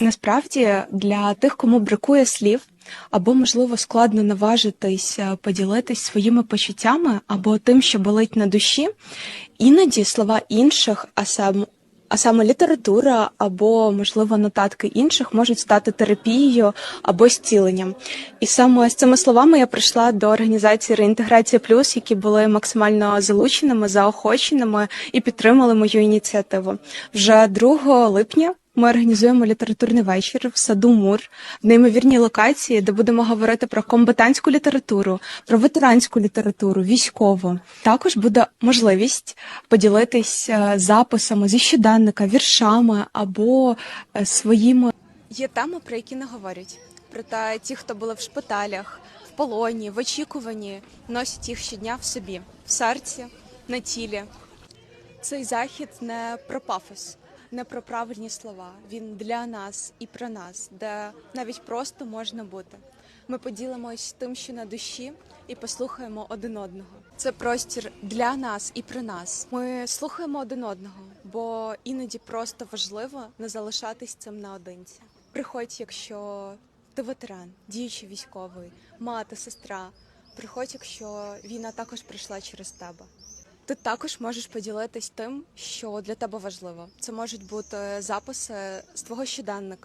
Насправді для тих, кому бракує слів, або можливо складно наважитись е, поділитись своїми почуттями або тим, що болить на душі, іноді слова інших, а сам. А саме література або, можливо, нотатки інших можуть стати терапією або зціленням. І саме з цими словами я прийшла до організації Реінтеграція Плюс, які були максимально залученими, заохоченими і підтримали мою ініціативу. Вже 2 липня ми організуємо літературний вечір в саду Мур в неймовірній локації, де будемо говорити про комбатантську літературу, про ветеранську літературу, військову. Також буде можливість поділитись е, записами зі щоденника, віршами або е, своїми. Є теми, про які не говорять. Проте ті, хто були в шпиталях, в полоні, в очікуванні, носять їх щодня в собі, в серці, на тілі. Цей захід не про пафос, не про правильні слова. Він для нас і про нас, де навіть просто можна бути. Ми поділимось тим, що на душі, і послухаємо один одного. Це простір для нас і про нас. Ми слухаємо один одного, бо іноді просто важливо не залишатись цим наодинці. Приходь, якщо ти ветеран, діючий військовий, мати, сестра. Приходь, якщо війна також прийшла через тебе. Ти також можеш поділитись тим, що для тебе важливо. Це можуть бути записи з твого щоденника,